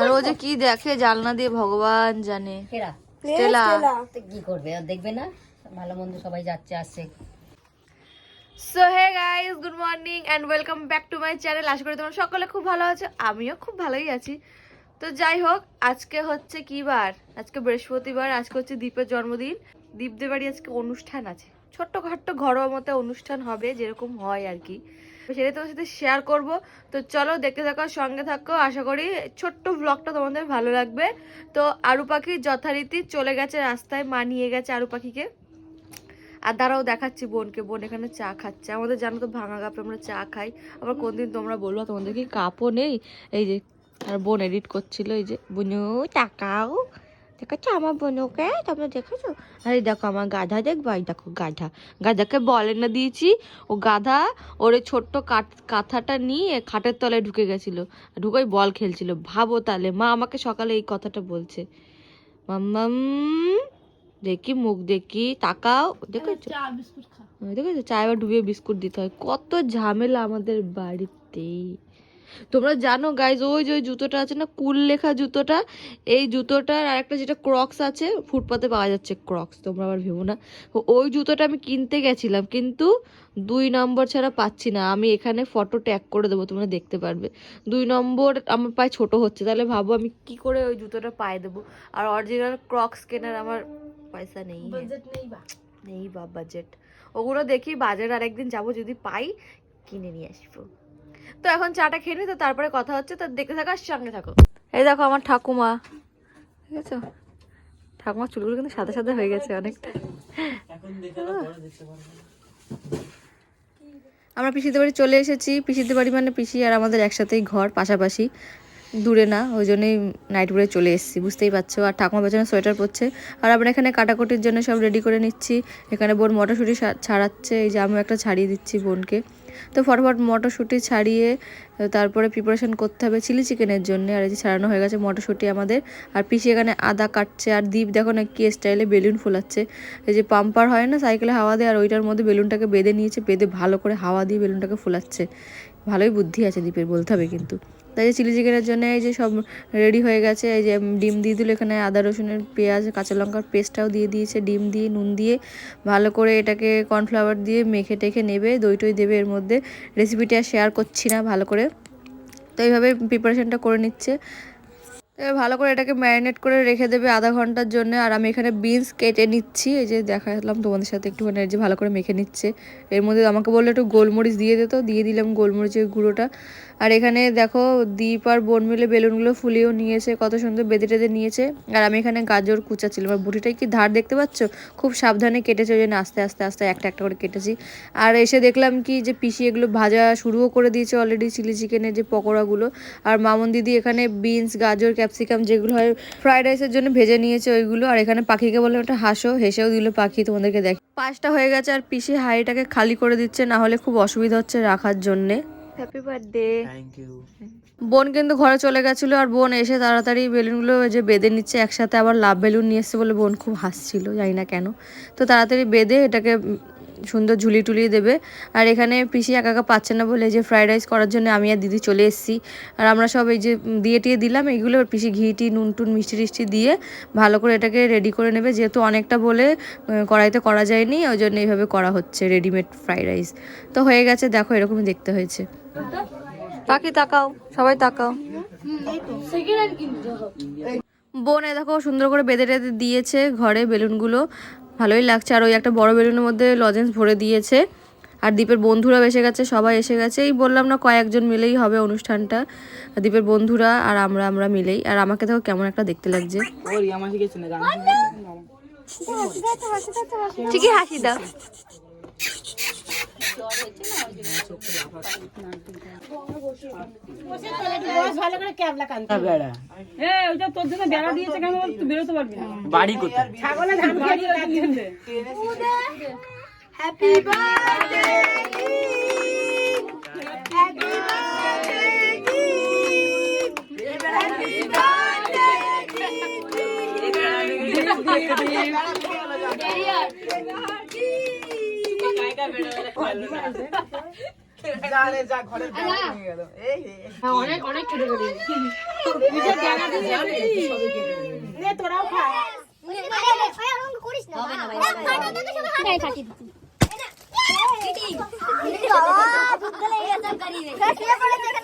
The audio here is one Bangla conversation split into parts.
আর ও যে কি দেখে জানলা দিয়ে ভগবান জানে। স্টেলা। কি করবে? দেখবে না? ভালো মন্দ সবাই যাচ্ছে আসছে। So hey guys good morning and welcome back to my channel আশা করি তোমরা সকলে খুব ভালো আছো আমিও খুব ভালোই আছি। তো যাই হোক আজকে হচ্ছে কি বার? আজকে বৃহস্পতিবার আজকে হচ্ছে দীপের জন্মদিন। দীপদের বাড়ি আজকে অনুষ্ঠান আছে। ছোট্ট খাট্ট ঘরোয়া মতো অনুষ্ঠান হবে, যেরকম হয় আর কি। তো সেটাই তোমার সাথে শেয়ার করব। তো চলো, দেখতে থাকো, সঙ্গে থাকো। আশা করি ছোট্ট ব্লগটা তোমাদের ভালো লাগবে। তো আরু পাখি যথারীতি চলে গেছে রাস্তায়, মা নিয়ে গেছে আরু পাখিকে আর দাঁড়াও, দেখাচ্ছি বোনকে। বোন এখানে চা খাচ্ছে। আমাদের জানো তো ভাঙা কাপে আমরা চা খাই। আবার কোনদিন তোমরা বলব, তোমাদের কি কাপও নেই? এই যে, আর বোন এডিট করছিল, এই যে, বুনু টাকাও দেখেছ আমার বোনকে তোমরা দেখেছ? আরে দেখো আমার গাধা দেখব? এই দেখো গাধা। গাধাকে বলে না দিয়েছি। ও গাধা ওর ছোট্ট কাঠ কাঁথাটা নিয়ে খাটের তলায় ঢুকে গেছিল। ঢুকেই বল খেলছিল। ভাবো তাহলে মা আমাকে সকালে এই কথাটা বলছে। মাম্মাম দেখি মুখ দেখি তাকাও। দেখেছ? দেখেছ? চা এবার ডুবিয়ে বিস্কুট দিতে হয়। কত ঝামেলা আমাদের বাড়িতে তোমরা জানো গাইজ ওই যে ওই জুতোটা আছে না কুল লেখা জুতোটা এই জুতোটার আর একটা যেটা ক্রক্স আছে ফুটপাতে পাওয়া যাচ্ছে ক্রক্স তোমরা আবার ভেবো না। ওই জুতোটা আমি কিনতে গেছিলাম কিন্তু দুই নম্বর ছাড়া পাচ্ছি না। আমি এখানে ফটো ট্যাগ করে দেবো তোমরা দেখতে পারবে। দুই নম্বর আমার পায়ে ছোট হচ্ছে তাহলে ভাবো আমি কি করে ওই জুতোটা পায়ে দেবো। আর অরিজিনাল ক্রক্স কেনার আমার পয়সা নেই। নেই বা। বাজেট ওগুলো দেখি বাজার আরেকদিন যাব যদি পাই কিনে নিয়ে আসব। তো এখন চাটা খেয়ে নি তো তারপরে কথা হচ্ছে তো দেখতে থাকো আর সঙ্গে থাকো। এই দেখো আমার ঠাকুমা ঠিক আছে? ঠাকুমার চুলগুলো কিন্তু সাদা সাদা হয়ে গেছে অনেকটা। আমরা পিসিদের বাড়ি চলে এসেছি। পিসিদের বাড়ি মানে পিসি আর আমাদের একসাথেই ঘর পাশাপাশি। দূরে না ওই জন্যই নাইট করে চলে এসেছি বুঝতেই পারছ। আর ঠাকুমা পেছনে সোয়েটার পরছে। আর আমরা এখানে কাটাকুটির জন্য সব রেডি করে নিচ্ছি। এখানে বোন মটরশুঁটি ছাড়াচ্ছে এই যে আমিও একটা ছাড়িয়ে দিচ্ছি বোনকে। তো ফটাফট মটরশুঁটি ছাড়িয়ে তারপরে প্রিপারেশন করতে হবে চিলি চিকেনের জন্য। আর এই যে ছাড়ানো হয়ে গেছে মটরশুঁটি আমাদের। আর পিছিয়ে এখানে আদা কাটছে, আর দ্বীপ দেখো না কি স্টাইলে বেলুন ফোলাচ্ছে। এই যে পাম্পার হয় না সাইকেলে হাওয়া দেয়, আর ওইটার মধ্যে বেলুনটাকে বেঁধে নিয়েছে, বেঁধে ভালো করে হাওয়া দিয়ে বেলুনটাকে ফোলাচ্ছে। ভালোই বুদ্ধি আছে দ্বীপের বলতে হবে কিন্তু। তাই চিলি চিকেনের জন্য এই যে সব রেডি হয়ে গেছে, এই যে ডিম দিয়ে দিল এখানে আদা, রসুনের পেঁয়াজ, কাঁচা লঙ্কার পেস্টটাও দিয়ে দিয়েছে, ডিম দিয়ে, নুন দিয়ে। ভালো করে এটাকে কর্নফ্লাওয়ার দিয়ে মেখে টেখে নেবে, দই টই দেবে এর মধ্যে। রেসিপিটা শেয়ার করছি না ভালো করে। তো এইভাবে প্রিপারেশানটা করে নিচ্ছে। ভালো করে এটাকে ম্যারিনেট করে রেখে দেবে আধা ঘণ্টার জন্য। আর আমি এখানে বিনস কেটে নিচ্ছি, এই যে দেখালাম তোমাদের সাথে একটুখানি যে ভালো করে মেখে নিচ্ছে। এর মধ্যে আমাকে বলল একটু গোলমরিচ দিয়ে দিত দিয়ে দিলাম গোলমরিচের গুঁড়োটা। আর এখানে দেখো দীপ আর বোন মিলে বেলুনগুলো ফুলিয়েও নিয়েছে, কত সুন্দর বেঁধে টেঁধে নিয়েছে। আর আমি এখানে গাজর কুচাচ্ছিলাম আর বুটিটাই কি ধার দেখতে পাচ্ছ? খুব সাবধানে কেটেছে, ওই জন্য আস্তে আস্তে আস্তে একটা একটা করে কেটেছি। আর এসে দেখলাম কি যে পিসি এগুলো ভাজা শুরুও করে দিয়েছে অলরেডি চিলি চিকেনের যে পকোড়াগুলো। আর মামন দিদি এখানে বিনস গাজর ক্যাপসিকাম যেগুলো হয় ফ্রাইড রাইসের জন্য ভেজে নিয়েছে ওইগুলো। আর এখানে পাখিকে বললাম একটা হাসো, হেসেও দিল পাখি তোমাদেরকে দেখ পাঁচটা হয়ে গেছে আর পিসি হাঁড়িটাকে খালি করে দিচ্ছে, না হলে খুব অসুবিধা হচ্ছে রাখার জন্যে। হ্যাপি বার্থডে থ্যাংক ইউ বোন কিন্তু ঘরে চলে গেছিল আর বোন এসে তাড়াতাড়ি বেলুনগুলো ওই যে বেঁধে নিচ্ছে একসাথে আবার লাভ বেলুন নিয়ে এসছে বলে বোন খুব হাসছিল জানি না কেন। তো তাড়াতাড়ি বেঁধে এটাকে সুন্দর ঝুলি টুলিয়ে দেবে। আর এখানে পিসি একা একা পাচ্ছে না বলে এই যে ফ্রাইড রাইস করার জন্য আমি আর দিদি চলে এসেছি। আর আমরা সব এই যে দিয়ে টিয়ে দিলাম এইগুলো পিসি ঘি টি নুন টুন মিষ্টি টিষ্টি দিয়ে ভালো করে এটাকে রেডি করে নেবে। যেহেতু অনেকটা বলে কড়াইতে করা যায়নি ওই জন্য এইভাবে করা হচ্ছে রেডিমেড ফ্রাইড রাইস তো হয়ে গেছে দেখো এরকমই দেখতে হয়েছে। পাখি তাকাও সবাই তাকাও। বোন দেখো সুন্দর করে বেঁধে টেঁধে দিয়েছে ঘরে বেলুনগুলো। ভালোই লাগছে। আর ওই একটা বড় বেলুনের মধ্যে লজেন্স ভরে দিয়েছে। আর দীপের বন্ধুরাও এসে গেছে সবাই এসে গেছে। এই বললাম না কয়েকজন মিলেই হবে অনুষ্ঠানটা। দীপের বন্ধুরা আর আমরা আমরা মিলেই। আর আমাকে দেখো কেমন একটা দেখতে লাগছে। ওর আমার শিখেছে না গান। ঠিকই হাসি দাও। বেড়া ওইটা তোর জন্য না বাড়ি কোথায় ছাগলে ধান তার জন্য অনেক অনেক ছোট করে তোরাও খা হবে না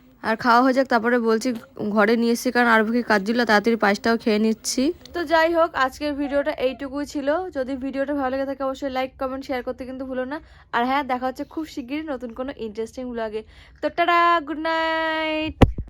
আর খাওয়া হয়ে যাক, তারপরে বলছি ঘরে নিয়ে এসেছি, কারণ আর কি কাজ দিল, তাড়াতাড়ি পায়েসটাও খেয়ে নিচ্ছি। তো যাই হোক, আজকের ভিডিওটা এইটুকুই ছিল। যদি ভিডিওটা ভালো লেগে থাকে, অবশ্যই লাইক কমেন্ট শেয়ার করতে কিন্তু ভুলো না। আর হ্যাঁ দেখা হচ্ছে খুব শিগগিরই নতুন কোনো ইন্টারেস্টিং লাগে তো টাটা গুড নাইট